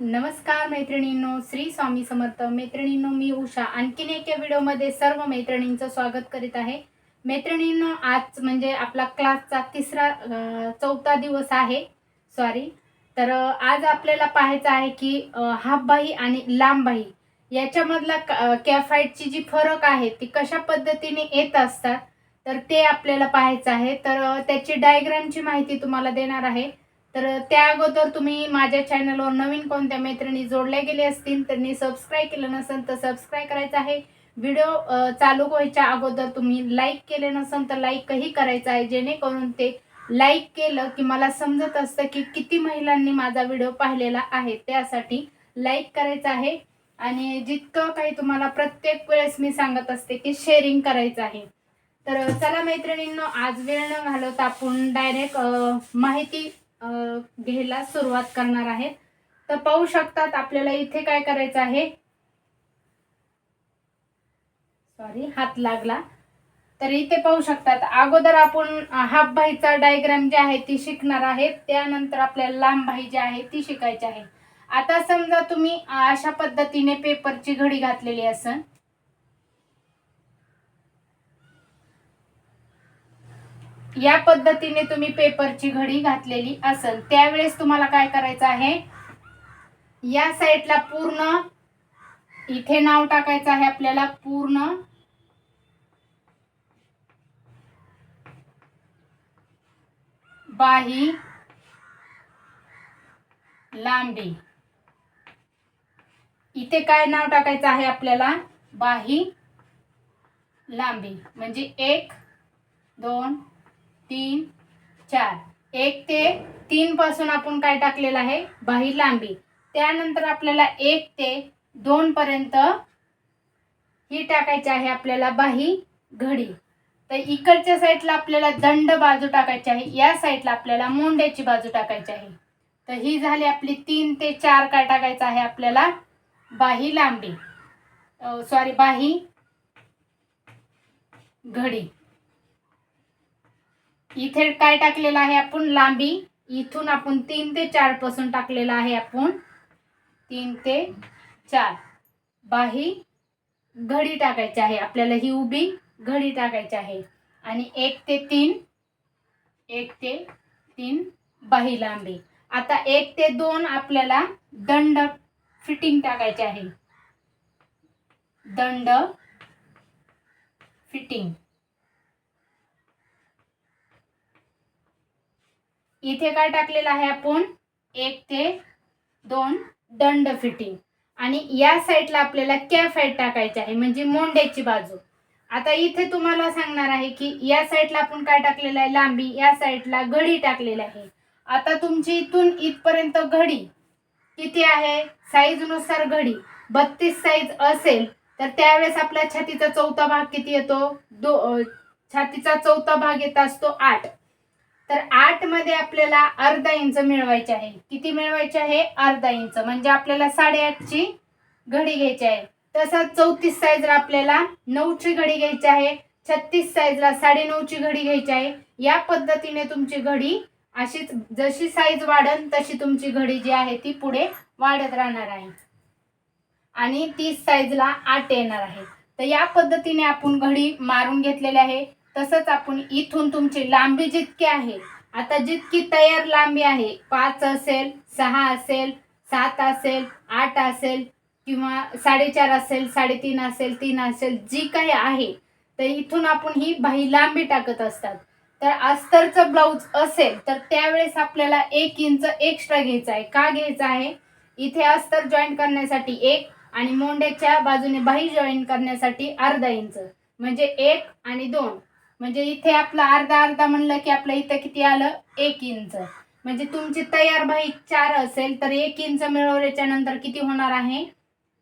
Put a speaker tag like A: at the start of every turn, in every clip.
A: नमस्कार मैत्रिणींनो श्री स्वामी समर्थ. मैत्रिणींनो मी उषा. आणखीन एका व्हिडिओमध्ये सर्व मैत्रिणींचं स्वागत करीत आहे. मैत्रिणींनो आज म्हणजे आपला क्लासचा तिसरा चौथा दिवस आहे. सॉरी तर आज आपल्याला पाहायचं आहे की हाफबाई हाफबाही आणि लांबबाही याच्यामधला क- कॅफाईटची जी फरक आहे ती कशा पद्धतीने येत असतात तर ते आपल्याला पाहायचं आहे. तर त्याची डायग्रामची माहिती तुम्हाला देणार आहे. तर त्या अगोदर तुम्ही माझ्या चॅनलवर नवीन कोणत्या मैत्रिणी जोडल्या गेले असतील त्यांनी सबस्क्राईब केलं नसेल तर सबस्क्राईब करायचं आहे. व्हिडिओ चालू व्हायच्या अगोदर तुम्ही लाईक केले नसेल तर लाईकही करायचं आहे जेणेकरून ते लाईक केलं की मला समजत असतं की किती महिलांनी माझा व्हिडिओ पाहिलेला आहे. त्यासाठी लाईक करायचं आहे. आणि जितकं काही तुम्हाला प्रत्येक वेळेस मी सांगत असते की शेअरिंग करायचं आहे. तर चला मैत्रिणींनो आज वेळ न घालवता आपण डायरेक्ट माहिती घ्यायला सुरुवात करणार आहेत तर पाहू शकतात आपल्याला इथे काय करायचं आहे. सॉरी हात लागला. तर इथे पाहू शकतात अगोदर आपण हाफ भाईचा डायग्राम जे आहे ती शिकणार आहे. त्यानंतर आपल्याला लांब भाई जी आहे ती शिकायची आहे. आता समजा तुम्ही अशा पद्धतीने पेपरची घडी घातलेली असं या पद्धतीने तुम्ही पेपरची घडी घातलेली असेल त्यावेळेस तुम्हाला काय करायचं आहे? या साईडला पूर्ण इथे नाव टाकायचं आहे आपल्याला पूर्ण. बाही. लांबी. इथे काय नाव टाकायचं आहे आपल्याला? बाही. लांबी. म्हणजे एक दोन तीन चार. एक ते तीन पासून आपण काय टाकलेलं आहे? बाही लांबी. त्यानंतर आपल्याला एक ते दोन पर्यंत ही टाकायची आहे आपल्याला बाही घडी. तर इकडच्या साईडला आपल्याला दंड बाजू टाकायची आहे. या साईडला आपल्याला मोंड्याची बाजू टाकायची आहे. तर ही झाली आपली तीन ते चार काय टाकायचं आहे आपल्याला? बाही लांबी. सॉरी बाही घडी. इथे काय टाकलेलं आहे आपण? लांबी. इथून आपण तीन ते चारपासून टाकलेलं आहे आपण. तीन ते चार. बाही घडी टाकायची आहे. आपल्याला ही उभी घडी टाकायची आहे. आणि एक ते तीन एक ते तीन बाही लांबी. आता एक ते दोन आपल्याला दंड फिटिंग टाकायचे आहे. दंड फिटिंग. इथे काय टाकलेलं आहे आपण? एक ते दोन दंड फिटिंग. आणि या साईडला आपल्याला कॅफाईट टाकायचे आहे म्हणजे मोंड्याची बाजू. आता इथे तुम्हाला सांगणार आहे की या साईडला आपण काय टाकलेलं आहे? लांबी. या साईडला घडी टाकलेली आहे. आता तुमची इथून इथपर्यंत घडी किती आहे? साईजनुसार घडी. बत्तीस साईज असेल तर त्यावेळेस आपल्या छातीचा चौथा भाग किती येतो? दो छातीचा चौथा भाग येत असतो आठ. तर आठमध्ये आपल्याला अर्धा इंच मिळवायचे आहे. किती मिळवायचे आहे? अर्धा इंच. म्हणजे आपल्याला साडेआठची घडी घ्यायची आहे. तसंच चौतीस साईजला आपल्याला नऊची घडी घ्यायची आहे. छत्तीस साईजला साडेनऊची घडी घ्यायची आहे. या पद्धतीने तुमची घडी अशीच जशी साईज वाढन तशी तुमची घडी जी आहे ती पुढे वाढत राहणार आहे. आणि तीस साईजला आठ येणार आहे. तर या पद्धतीने आपण घडी मारून घेतलेली आहे. तसंच आपण इथून तुमची लांबी जितकी आहे आता जितकी तयार लांबी आहे पाच असेल सहा असेल सात असेल आठ असेल किंवा साडेचार असेल साडेतीन असेल तीन असेल जी काही आहे तर इथून आपण ही बाही लांबी टाकत असतात. तर अस्तरचं ब्लाऊज असेल तर त्यावेळेस आपल्याला एक इंच एक्स्ट्रा घ्यायचं आहे. का घ्यायचं आहे? इथे अस्तर जॉईन करण्यासाठी एक आणि मोंड्याच्या बाजूने बाही जॉईन करण्यासाठी अर्धा इंच. म्हणजे एक आणि दोन. म्हणजे इथे आपलं अर्धा अर्धा म्हणलं की आपलं इथं किती आलं? एक इंच. म्हणजे तुमची तयार भाई चार असेल तर एक इंच मिळवल्याच्या नंतर किती होणार आहे?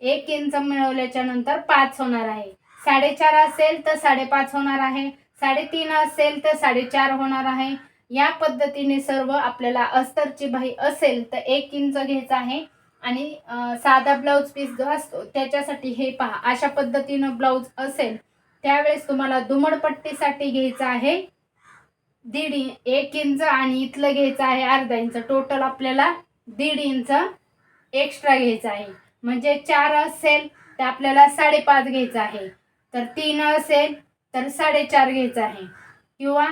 A: एक इंच मिळवल्याच्या नंतर पाच होणार आहे. साडेचार असेल तर साडेपाच होणार आहे. साडेतीन असेल तर साडेचार होणार आहे. या पद्धतीने सर्व आपल्याला अस्तरची बाही असेल तर एक इंच घ्यायचं आहे. आणि साधा ब्लाऊज पीस जो असतो त्याच्यासाठी हे पहा. अशा पद्धतीनं ब्लाऊज असेल त्यावेळेस तुम्हाला दुमडपट्टीसाठी घ्यायचं आहे. दीड इ- एक इंच आणि इथलं घ्यायचं आहे अर्धा इंच. टोटल आपल्याला दीड इंच एक्स्ट्रा घ्यायचा आहे. म्हणजे चार असेल तर आपल्याला साडेपाच घ्यायचं आहे. तर तीन असेल तर साडेचार घ्यायचं आहे. किंवा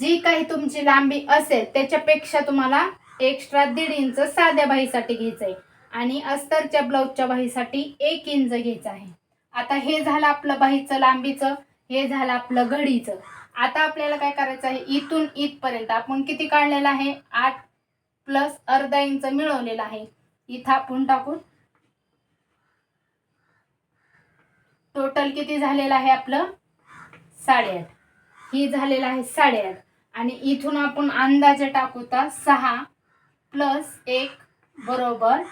A: जी काही तुमची लांबी असेल त्याच्यापेक्षा तुम्हाला एक्स्ट्रा दीड इंच साध्या बाहीसाठी घ्यायचं आहे. आणि अस्तरच्या ब्लाऊजच्या बाहीसाठी एक इंच घ्यायचं आहे. आता हे झालं आपलं बाहीचं लांबीचं हे झालं आपलं घडीचं. आता आपल्याला काय करायचं आहे? इथून इथपर्यंत आपण किती काढलेलं आहे? आठ प्लस अर्धा इंच मिळवलेलं आहे. इथं आपण टाकून टोटल किती झालेलं आहे आपलं? साडेआठ. ही झालेलं आहे साडेआठ. आणि इथून आपण अंदाजे टाकू तर सहा प्लस एक बरोबर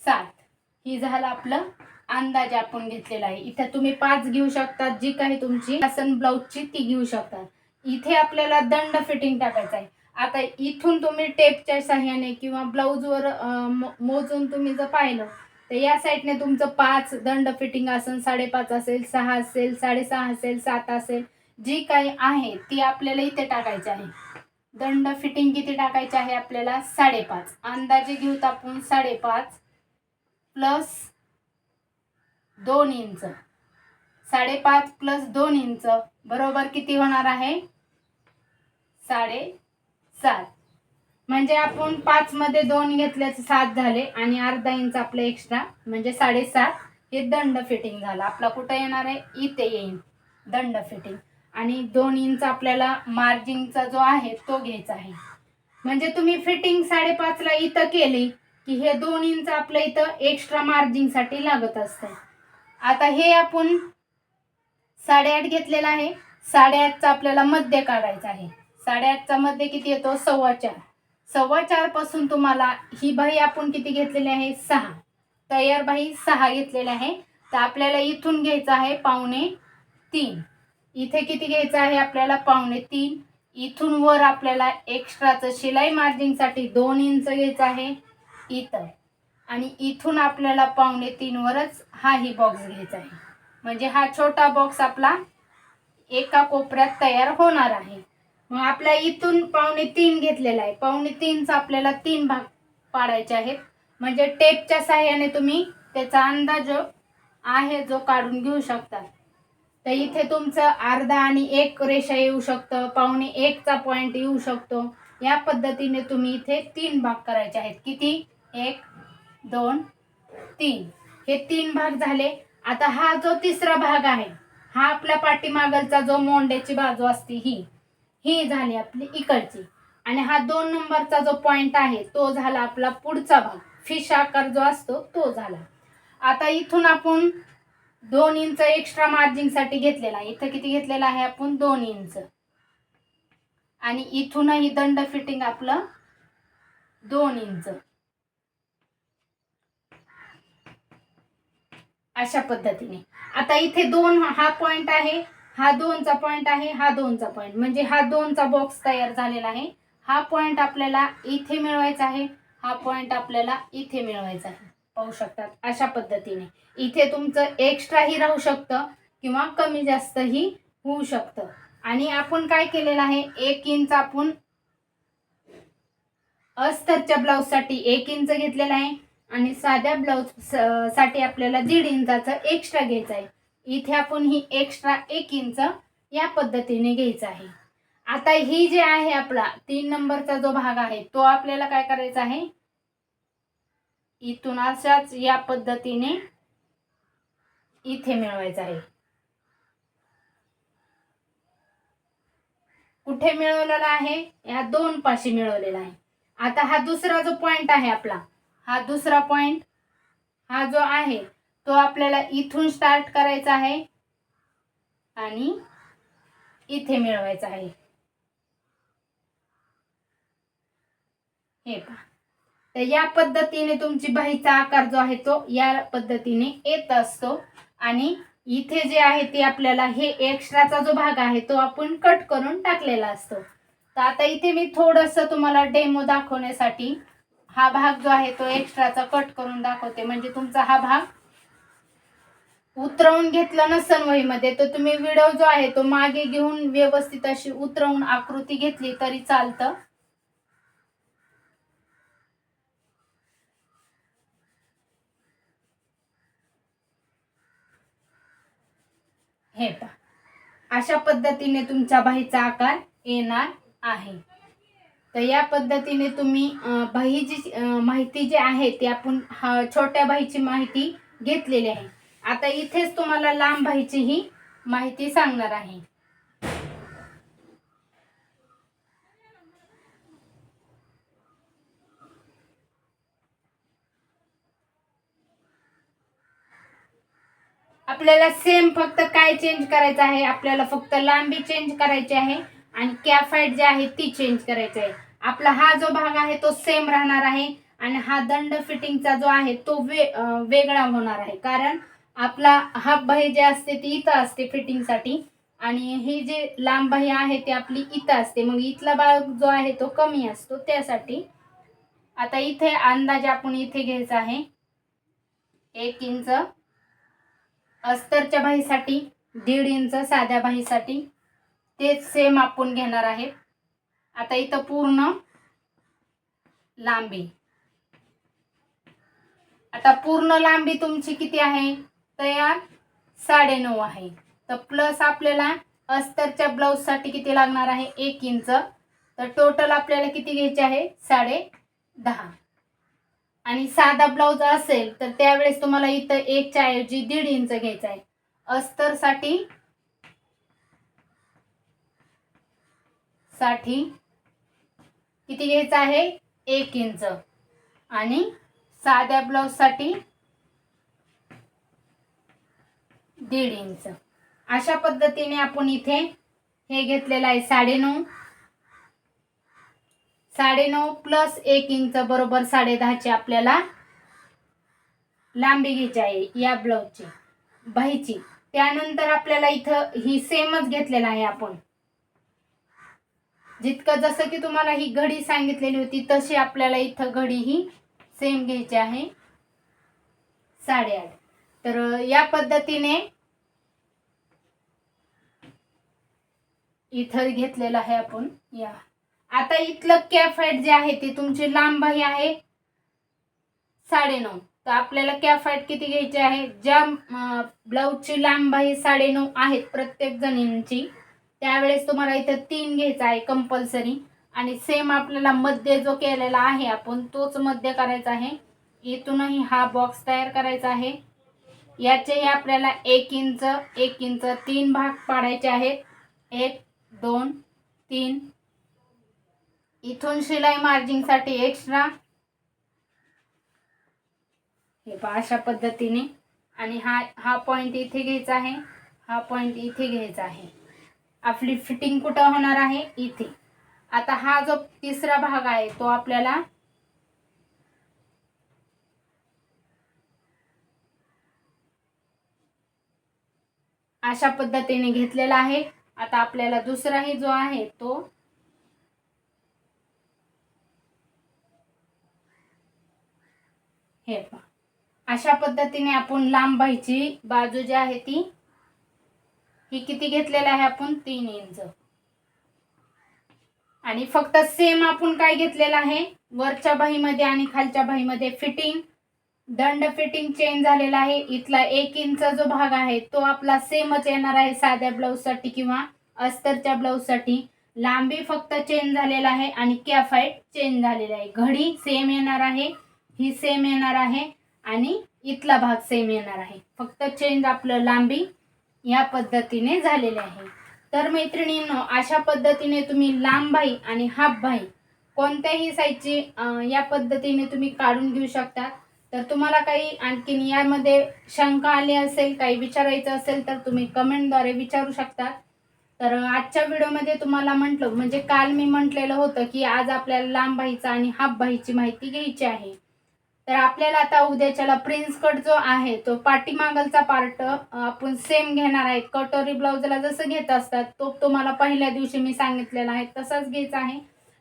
A: सात. ही झालं आपलं अंदाजे आपण घेतलेला आहे. इथे तुम्ही पाच घेऊ शकता जी काही तुमची आसन ब्लाऊजची ती घेऊ शकता. इथे आपल्याला दंड फिटिंग टाकायचं आहे. आता इथून तुम्ही टेपच्या साह्याने किंवा ब्लाऊजवर मोजून तुम्ही जर पाहिलं तर या साईडने तुमचं पाच दंड फिटिंग असेल साडेपाच असेल सहा असेल साडेसहा असेल सात असेल जी काही आहे ती आपल्याला इथे टाकायची आहे. दंड फिटिंग किती टाकायची आहे आपल्याला? साडेपाच. अंदाजे घेऊत आपण साडेपाच प्लस दोन इंच. साडेपाच प्लस दोन इंच. बरोबर किती होणार आहे? साडे सात म्हणजे आपण पाच मध्ये दोन घेतल्याचे सात झाले आणि अर्धा इंच आपलं एक्स्ट्रा म्हणजे साडेसात. हे दंड फिटिंग झाला. आपला कुठं येणार आहे? इथे येईल. दंड फिटिंग आणि दोन इंच आपल्याला मार्जिनचा जो आहे तो घ्यायचा आहे. म्हणजे तुम्ही फिटिंग साडेपाचला इथं केली की हे दोन इंच आपलं इथं एक्स्ट्रा मार्जिनसाठी लागत असतं. आता हे आपण साडेआठ घेतलेलं आहे. साडेआठचा आपल्याला मध्य काढायचा आहे. साडेआठचा मध्य किती येतो? सव्वा चार. सव्वा चारपासून तुम्हाला ही बाही आपण किती घेतलेली आहे? सहा. तयार बाही सहा घेतलेली आहे. तर आपल्याला इथून घ्यायचं आहे पावणे तीन. इथे किती घ्यायचं आहे? आपल्याला पावणे तीन. इथून वर आपल्याला एक्स्ट्राचं शिलाई मार्जिनसाठी दोन इंच घ्यायचं आहे. इथं. आणि इथून आपल्याला पावणे तीनवरच हाही बॉक्स घ्यायचा आहे. म्हणजे हा छोटा बॉक्स आपला एका कोपऱ्यात तयार होणार आहे. मग आपल्या इथून पावणे तीन घेतलेला आहे. पावणे तीनचा आपल्याला तीन भाग पाडायचे आहेत. म्हणजे टेपच्या साह्याने तुम्ही त्याचा अंदाज आहे जो काढून घेऊ शकता. तर इथे तुमचं अर्धा आणि एक रेषा येऊ शकतं. पावणे एकचा पॉईंट येऊ शकतो. या पद्धतीने तुम्ही इथे तीन भाग करायचे आहेत. किती? एक दोन तीन. हे तीन भाग झाले. आता हा जो तिसरा भाग आहे हा आपल्या पाठीमागलचा जो मोंड्याची बाजू असते ही. ही झाली आपली इकडची. आणि हा दोन नंबरचा जो पॉइंट आहे तो झाला आपला पुढचा भाग. फिश आकार जो असतो तो झाला. आता इथून आपण दोन इंच एक्स्ट्रा मार्जिनसाठी घेतलेला आहे. इथं किती घेतलेला आहे आपण? दोन इंच. आणि इथूनही दंड फिटिंग आपलं दोन इंच. अशा पद्धतीने. आता इथे दोन हा पॉइंट आहे हा दोनचा पॉइंट आहे हा दोनचा पॉइंट म्हणजे हा दोनचा बॉक्स तयार झालेला आहे. हा पॉइंट आपल्याला इथे मिळवायचा आहे हा पॉइंट आपल्याला इथे मिळवायचा आहे. पाहू शकतात अशा पद्धतीने. इथे तुमचं एक्स्ट्राही राहू शकतं किंवा कमी जास्तही होऊ शकतं. आणि आपण काय केलेलं आहे एक इंच आपण अस्तरच्या ब्लाऊजसाठी एक इंच घेतलेला आहे. आणि साध्या ब्लाऊजसाठी आपल्याला दीड इंचाचं एक्स्ट्रा घ्यायचं आहे. इथे आपण ही एक्स्ट्रा एक इंच या पद्धतीने घ्यायचं आहे. आता ही जे आहे आपला तीन नंबरचा जो भाग आहे तो आपल्याला काय करायचा आहे? इथून अशाच या पद्धतीने इथे मिळवायचा आहे. कुठे मिळवलेला आहे? या दोन पाशी मिळवलेला आहे. आता हा दुसरा जो पॉइंट आहे आपला हा दुसरा पॉइंट हा जो आहे तो आपल्याला इथून स्टार्ट करायचा आहे आणि इथे मिळवायचा आहे. हे पहा. तर या पद्धतीने तुमची बाहीचा आकार जो आहे तो या पद्धतीने येत असतो आणि इथे जे आहे ते आपल्याला हे एक्स्ट्राचा जो भाग आहे तो आपण कट करून टाकलेला असतो. तर आता इथे मी थोडंसं तुम्हाला डेमो दाखवण्यासाठी हा भाग जो आहे तो एक्स्ट्राचा कट करून दाखवते. म्हणजे तुमचा हा भाग उतरवून घेतला नसन वहीमध्ये तर तुम्ही व्हिडिओ जो आहे तो मागे घेऊन व्यवस्थित अशी उतरवून आकृती घेतली तरी चालतं. हे पा अशा पद्धतीने तुमच्या बाहीचा आकार येणार आहे. तर या पद्धतीने तुम्ही अं, माहिती जी आहे ती आपण हा छोट्या बाहीची माहिती घेतलेली आहे. आता इथेच तुम्हाला लांब बाहीची ही माहिती सांगणार आहे. आपल्याला सेम फक्त काय चेंज करायचं आहे? आपल्याला फक्त लांबी चेंज करायची आहे आणि कॅफाईट जी आहे ती चेंज करायची आहे. आपला हा जो भाग आहे तो सेम राहणार आहे आणि हा दंड फिटिंगचा जो आहे तो वे वेगळा होणार आहे. कारण आपला हाफ बाही जे असते ती इथं असते फिटिंगसाठी आणि ही जे लांब बाही आहे ती आपली इथं असते. मग इथला भाग जो आहे तो कमी असतो त्यासाठी. आता इथे अंदाजे आपण इथे घ्यायचा आहे. एक इंच अस्तरच्या बाहीसाठी दीड इंच साध्या बाहीसाठी. तेच सेम आपण घेणार आहे. आता इथं पूर्ण लांबी. आता पूर्ण लांबी तुमची किती आहे? तयार साडेनऊ आहे. तर प्लस आपल्याला अस्तरच्या ब्लाऊजसाठी किती लागणार आहे? एक इंच. तर टोटल आपल्याला किती घ्यायचे आहे? साडे दहा. आणि साधा ब्लाऊज असेल तर त्यावेळेस तुम्हाला इथं एकच्या ऐवजी दीड इंच घ्यायचा आहे. अस्तरसाठी साठी किती घ्यायचं आहे? एक इंच. आणि साध्या ब्लाऊजसाठी दीड इंच. अशा पद्धतीने आपण इथे हे घेतलेलं आहे साडेनऊ. साडेनऊ प्लस एक इंच बरोबर साडे दहाची आपल्याला लांबी घ्यायची आहे या ब्लाऊजची बाहीची त्यानंतर आपल्याला इथं ही सेमच घेतलेला आहे आपण. जितकं जसं की तुम्हाला ही घडी सांगितलेली होती तशी आपल्याला इथं घडी ही सेम घ्यायची आहे. साडेआठ. तर या पद्धतीने इथं घेतलेलं आहे आपण या. आता इथलं कॅफॅट जे आहे ते तुमची लांब आहे आहे साडेनऊ. तर आपल्याला कॅफॅट किती घ्यायची आहे? ज्या ब्लाऊजची लांब साडे साडेनऊ आहेत प्रत्येक जणींची त्यावेळेस तुम्हाला इथं तीन घ्यायचा आहे कंपल्सरी आणि सेम आपल्याला मध्य जो केलेला आहे आपण तोच मध्य करायचा आहे. इथूनही हा बॉक्स तयार करायचा आहे. याचेही आपल्याला एक इंच एक इंच तीन भाग पाडायचे आहेत. एक दोन तीन. इथून शिलाई मार्जिंगसाठी एक्स्ट्रा हे पहा अशा पद्धतीने. आणि हा हा पॉईंट इथे घ्यायचा आहे. हा पॉईंट इथे घ्यायचा आहे. आपली फिटिंग कुठं होणार आहे? इथे. आता हा जो तिसरा भाग आहे तो आपल्याला अशा पद्धतीने घेतलेला आहे. आता आपल्याला दुसराही जो आहे तो हे पहा. अशा पद्धतीने आपण लांब बाजू जी आहे ती ही किती घेतलेलं आहे आपण? तीन इंच. आणि फक्त सेम आपण काय घेतलेलं आहे? वरच्या बाहीमध्ये आणि खालच्या बाहीमध्ये फिटिंग दंड फिटिंग चेंज झालेला आहे. इथला एक इंच जो भाग आहे तो आपला सेमच येणार आहे साध्या ब्लाऊजसाठी किंवा अस्तरच्या ब्लाऊजसाठी लांबी फक्त चेंज झालेला आहे आणि कॅफाईट चेंज झालेला आहे. घडी सेम येणार आहे. ही सेम येणार आहे. आणि इथला भाग सेम येणार आहे. फक्त चेंज आपलं लांबी या पद्धतीने झालेले आहे. तर मैत्रिणींनो अशा पद्धतीने तुम्ही लांब आणि हाफ भाई कोणत्याही साईजची या पद्धतीने तुम्ही काढून घेऊ शकता. तर तुम्हाला काही आणखीन यामध्ये शंका आली असेल काही विचारायचं असेल तर तुम्ही कमेंटद्वारे विचारू शकता. तर आजच्या व्हिडिओमध्ये तुम्हाला म्हटलं म्हणजे काल मी म्हटलेलं होतं की आज आपल्याला लांब बाहीचा आणि हाफ भाईची माहिती घ्यायची आहे. तर आपल्याला आता उद्याच्याला प्रिन्स कट जो आहे तो पाठीमागलचा पार्ट आपण सेम घेणार आहे. कटोरी ब्लाउजला जसं घेत असतात तो तुम्हाला पहिल्या दिवशी मी सांगितलेला आहे तसाच घ्यायचा आहे.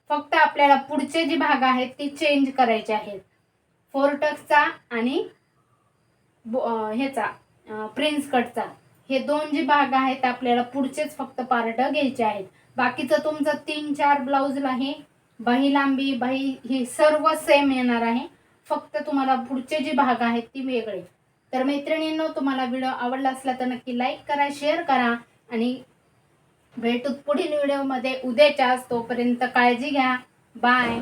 A: फक्त आपल्याला पुढचे जे भाग आहेत ते चेंज करायचे आहेत. फोरटक्सचा आणि ह्याचा प्रिन्स कटचा हे दोन जे भाग आहेत आपल्याला पुढचेच फक्त पार्ट घ्यायचे आहेत. बाकीचं तुमचं तीन चार ब्लाऊजला हे बाही लांबी बाही हे सर्व सेम येणार आहे. फक्त तुम्हाला पुढचे जे भाग आहेत ती वेगळे. तर मैत्रिणींनो तुम्हाला व्हिडिओ आवडला असला तर नक्की लाईक करा शेअर करा आणि भेटू पुढील व्हिडिओमध्ये उद्याच्या तोपर्यंत काळजी घ्या. बाय